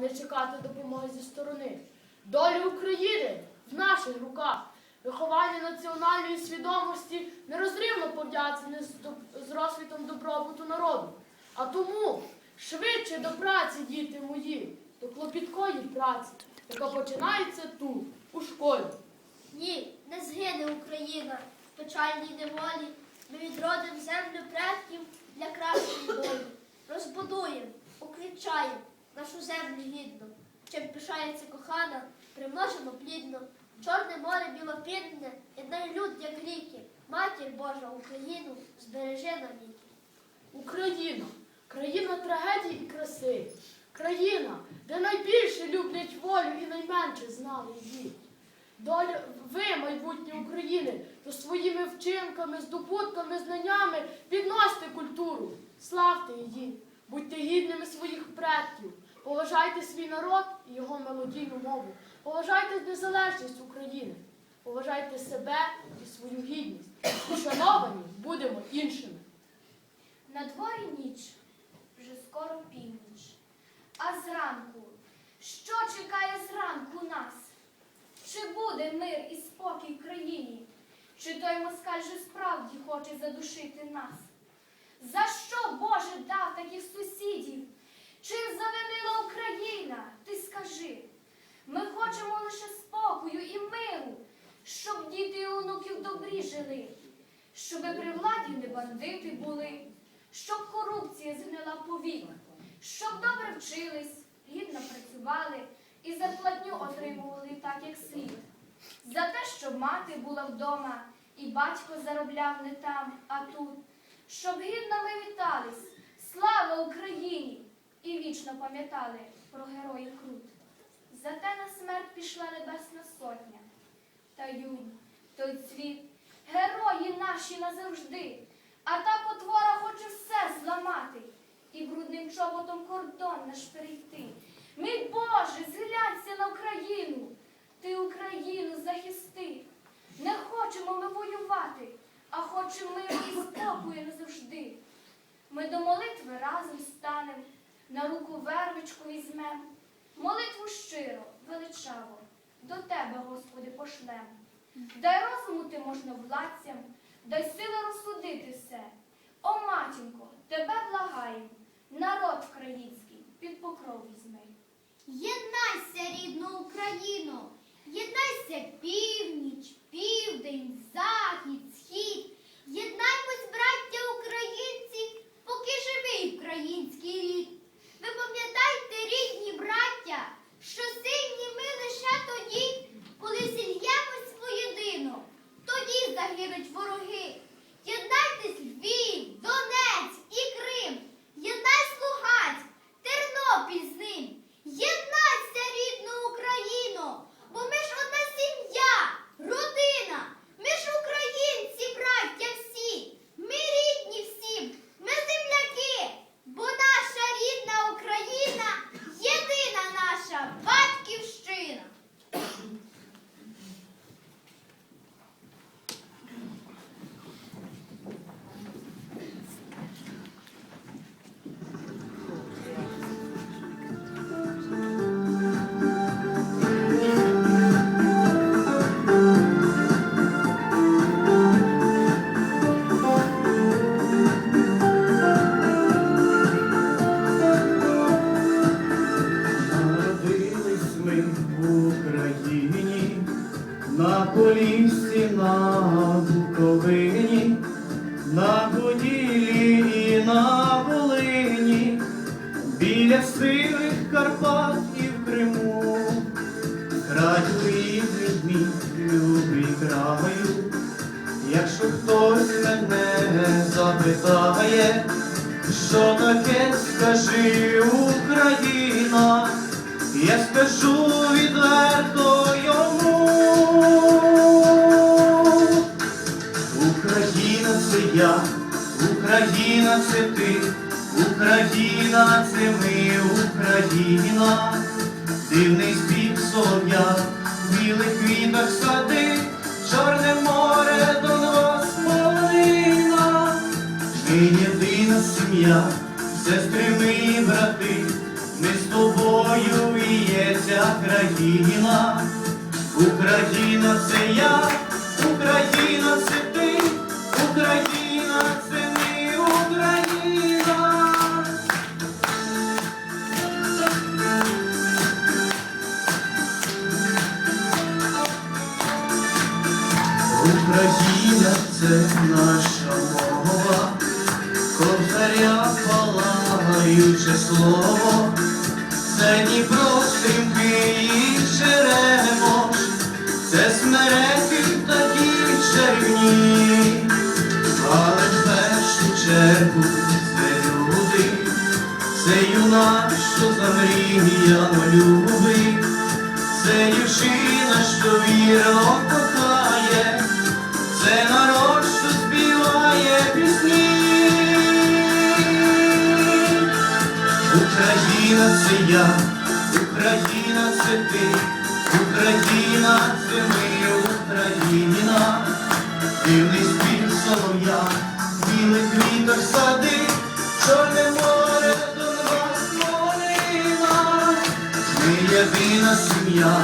не чекати допомоги зі сторони. Доля України в наших руках. Виховання національної свідомості нерозривно пов'язане з, розвитом добробуту народу. А тому швидше до праці, діти мої, до клопіткої праці, яка починається тут, у школі. Ні, не згине Україна в печальній неволі. Ми відродимо землю предків для кращої долі. Розбудуємо, уквітчаємо нашу землю гідно. Чим пишається кохана, примножимо плідно. Чорне море білопірне, єднай люд, як ріки. Матір Божа Україну збережи навіки. Україна, країна трагедій і краси, країна, де найбільше люблять волю і найменше знали її. Доля ви, майбутнє України, то своїми вчинками, здобутками, знаннями підносьте культуру, славте її, будьте гідними своїх предків, поважайте свій народ і його мелодійну мову, поважайте незалежність України, поважайте себе і свою гідність. Шановані будемо іншими. На дворі ніч, вже скоро північ. А зранку, що чекає зранку нас? Чи буде мир і спокій в країні? Чи той москаль же справді хоче задушити нас? За що Боже дав таких сусідів? Чим завинила Україна? Ти скажи. Ми хочемо лише спокою і миру, щоб діти і онуки в добрі жили, щоби при владі не бандити були, щоб корупція згнила повік, щоб добре вчились, гідно працювали і зарплатню отримували так, як слід. За те, щоб мати була вдома і батько заробляв не там, а тут, щоб гідно ми вітались, слава Україні! І вічно пам'ятали про героїв Крут. Зате на смерть пішла Небесна Сотня. Та юнь, той цвіт, герої наші назавжди, а та потвора хоче все зламати і брудним чоботом кордон наш перейти. Мій Боже, зглянься на Україну, ти Україну захисти. Не хочемо ми воювати, а хочемо миру і спокою назавжди. Ми до молитви разом станем, на руку вервичку візьмем. Молитву щиро, величаво, до тебе, Господи, пошлем. Дай розуму ти можновладцям, дай сили розсудити все. О, матінко, тебе благаєм, народ український під покров візьми. Єднайся, рідну Україну, єднайся північ, південь, захід, схід. Єднаймось, браття українці, поки живий український рід. Ви пам'ятайте, рідні браття, що сильні ми лише тоді, коли зільємось воєдино. Тоді загинуть вороги. Єднайтесь Львів, Донець і Крим. єднайсь Луганськ, Тернопіль з ним. Єднайся, рідну Україну, запитає, що таке скажи Україна, я скажу відверто йому. Україна це я, Україна це ти, Україна це ми, Україна, дивний Єдина сестри і брати, ми з тобою. тобою і є ця країна. Україна це я, Україна це ти, Україна це ми, Україна. Україна це наша палаюче слово, це Дніпро, стрімки і Черемош, це смереки такі червні, але в першу чергу це люди, це юнак, що замріяно любить, це дівчина, що вірно кохає, це народ, що співає пісні. Україна це я, Україна це ти, Україна це ми, Україна, дивний спів солов'я, білий квіток сади, чорне море, Донбас, Молина. Ми єдина сім'я,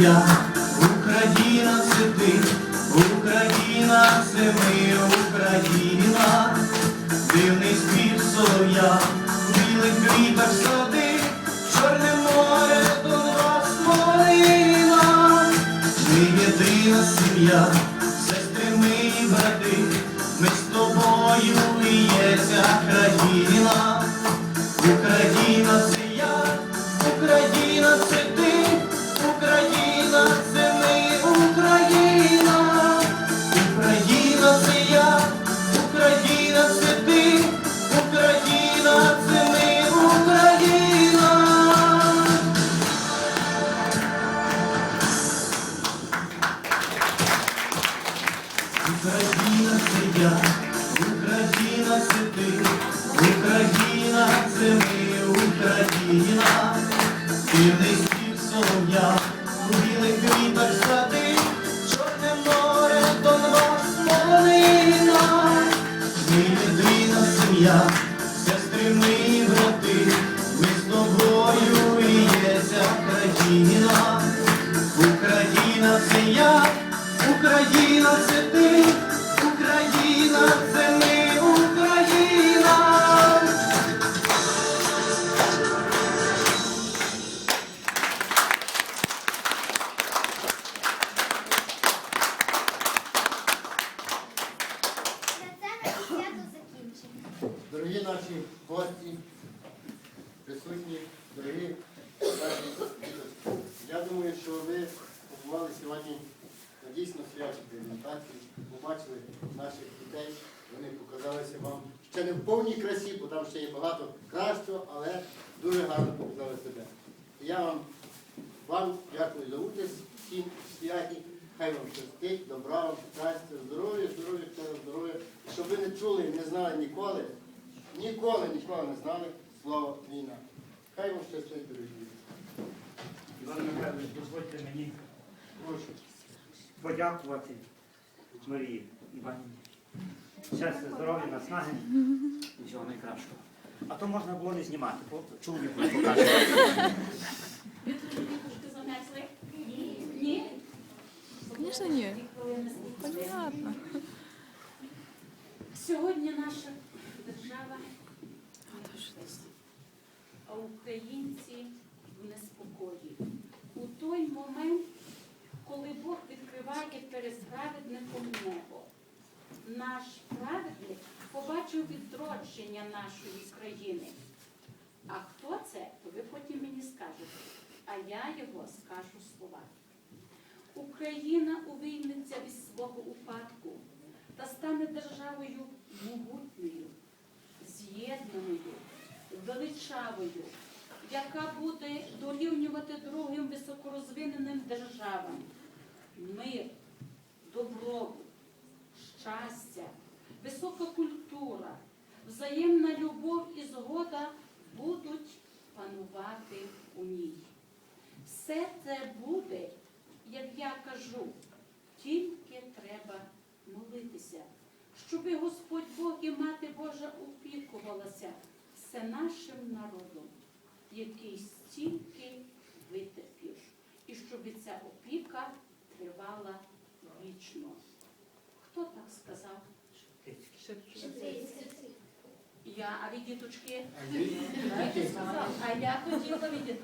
я, Україна це ти, Україна це ми, Україна, дивний спів солов'я, білих квітах сади, Чорне море, Донбас, Молина. Ми єдина сім'я, сестри ми і брати, ми з тобою і є ця країна. Україна це я, Україна Це Україна це ми, Україна, дивний спів Я вам, вам дякую за участь всім святі. Хай вам щастить, добра вам, щастя, здоров'я, здоров'я, здоров'я. Щоб ви не чули, не знали ніколи, ніколи, ніколи не знали слово війна. Хай вам щастить, дорогі. Іван Михайлович, дозвольте мені Прошу. подякувати Марії Іванівні. Щастя, здоров'я, наснаги всього найкращого. А то можна було не знімати, бо чоловік не покаже. Конечно, нет. Понятно. Сьогодні наша держава, а українці в неспокої. У той момент, коли Бог відкриває перед праведником небо, наш праведник побачив відродження нашої країни. А хто це, то ви потім мені скажете, а я його скажу слова. Україна увійниться від свого упадку та стане державою могутньою, з величавою, яка буде дорівнювати другим високорозвиненим державам. Мир, добробут, щастя, висока культура, взаємна любов і згода будуть панувати у ній. Все це буде, як я кажу, тільки треба молитися, щоб Господь Бог і Мати Божа опікувалася все нашим народом, який стільки витерпів, і щоб ця опіка тривала вічно. Хто так сказав? Я, а ви діточки? А я хотіла від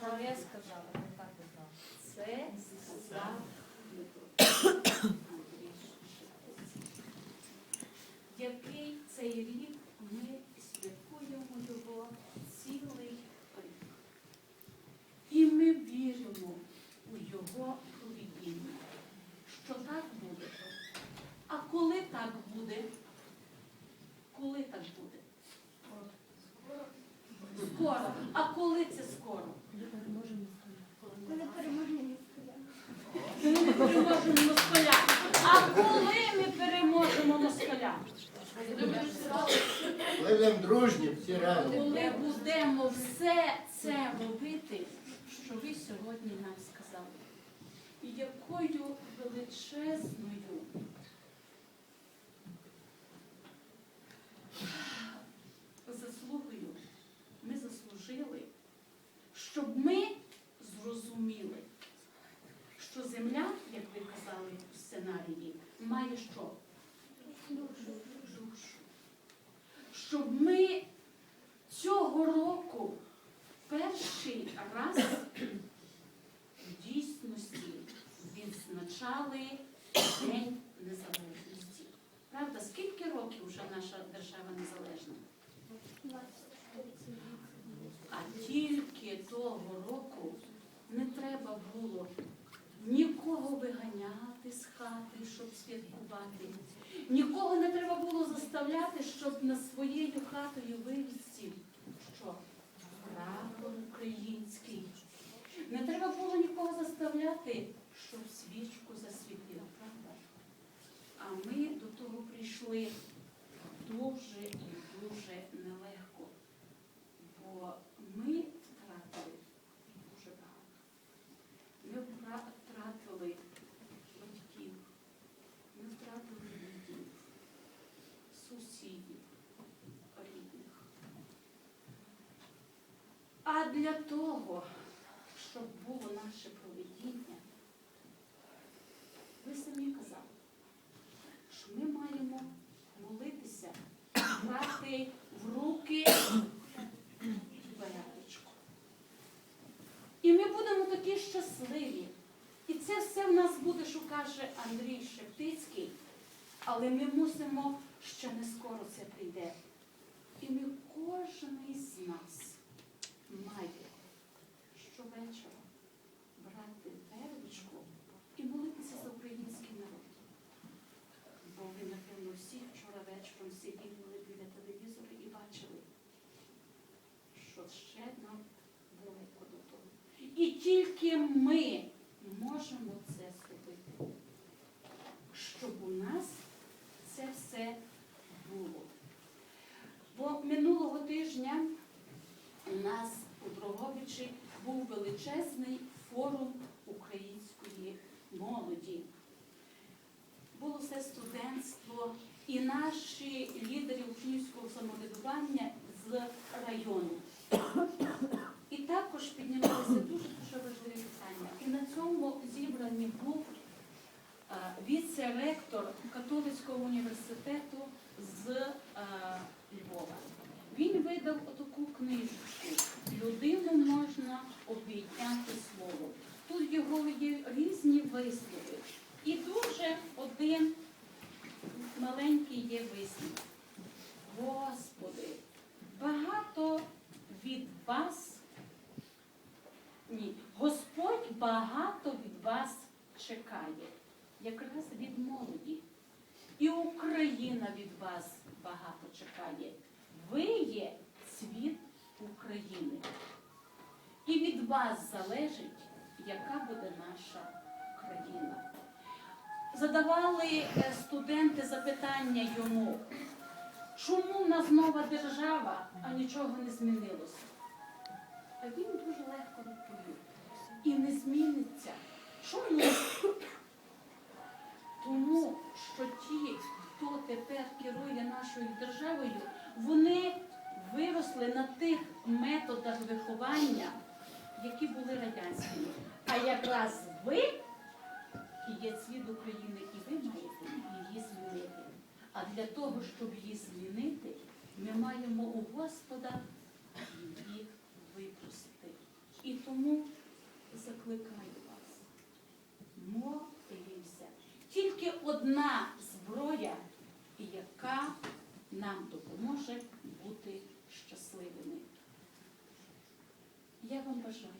Та я сказала, не так казала. це сказав. Який цей рік ми святкуємо його цілий рік. І ми віримо у його провідіння, що так буде. А коли так буде? Коли так буде? Скоро. А коли це скоро? Коли переможемо. Ми не переможемо москаля. А коли ми переможемо москаля? Коли будемо дружні, всі разом. Коли будемо все це робити, що ви сьогодні нам сказали. І якою величезною заслугою ми заслужили, щоб ми зрозуміли, що земля, як ви казали в сценарії, має що? Щоб ми цього року перший раз в дійсності відзначали День Незалежності. Правда, скільки років вже наша держава незалежна? А тільки того року не треба було нікого виганяти з хати, щоб святкувати. Нікого не треба було заставляти, щоб на своєю хатою вивісці, що прапор український. Не треба було нікого заставляти, щоб свічку засвітила, правда? А ми до того прийшли дуже і дуже нелегко, бо ми втратили дуже багато. Ми втра- втратили батьків, ми втратили дітей, сусідів, рідних. Для того, щоб було наше проведіння, ви самі казали, що ми маємо молитися, брати в руки веревичку. І ми будемо такі щасливі. І це все в нас буде, що каже Андрій Шептицький, але ми мусимо, ще не скоро це прийде. І ми кожен із нас має щовечора брати вервичку і молитися за український народ. Бо ви, напевно, всі вчора вечором сиділи біля телевізора і бачили, що ще нам далеко до того. І тільки ми можемо це зробити, щоб у нас це все було. Бо минулого тижня у нас у Дрогобичі був величезний форум української молоді. Було все студентство і наші лідери учнівського самоврядування з району. І також піднімалися дуже-дуже важливі питання. І на цьому зібранні був е, віце-ректор католицького університету з е, Львова. Він видав отаку книжечку Людину можна обійняти словом. Тут його є різні вислови. І дуже один маленький є вислів. Господи, багато від вас. Ні, Господь багато від вас чекає, якраз від молоді. І Україна від вас багато чекає. Ви є цвіт вас залежить, яка буде наша країна. Задавали е, студенти запитання йому, чому в нас нова держава, а нічого не змінилося? А він дуже легко відповів. І не зміниться. Чому? Тому що ті, хто тепер керує нашою державою, вони виросли на тих методах виховання, які були радянськими. А якраз ви є цвіт України, і ви маєте її змінити. А для того, щоб її змінити, ми маємо у Господа її випросити. І тому закликаю вас. Тільки одна зброя, яка нам допоможе бути щасливими. Я вам бажаю,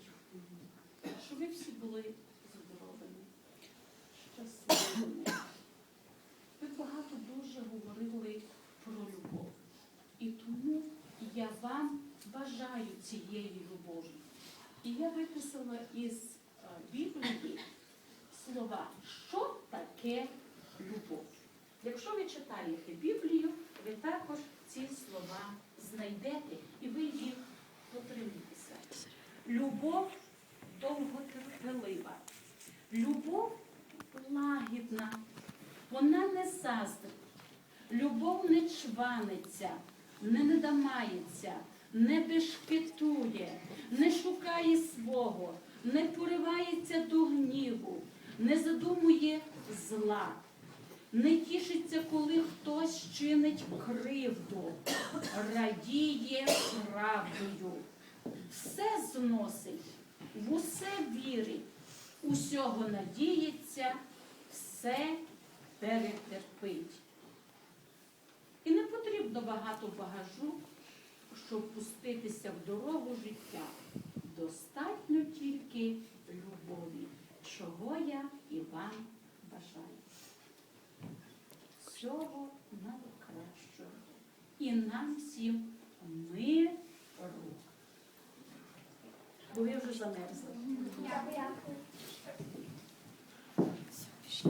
щоб ви всі були здоровими, щасливими. Ви багато дуже говорили про любов. І тому я вам бажаю цієї любові. І я виписала із е, Біблії слова, що таке любов. Якщо ви читаєте Біблію, ви також ці слова знайдете і ви їх дотримуєтеся. Любов довготерпелива. Любов лагідна, вона не заздрить. Любов не чваниться, не недомається, не бешкетує, не шукає свого, не поривається до гніву, не задумує зла, не тішиться, коли хтось чинить кривду, радіє правдою, все зносить, в усе вірить, усього надіється, все перетерпить. І не потрібно багато багажу, щоб пуститися в дорогу життя. Достатньо тільки любові, чого я і вам бажаю. Всього найкращого. І нам всім миру. Бо ви вже замерзли. Дякую.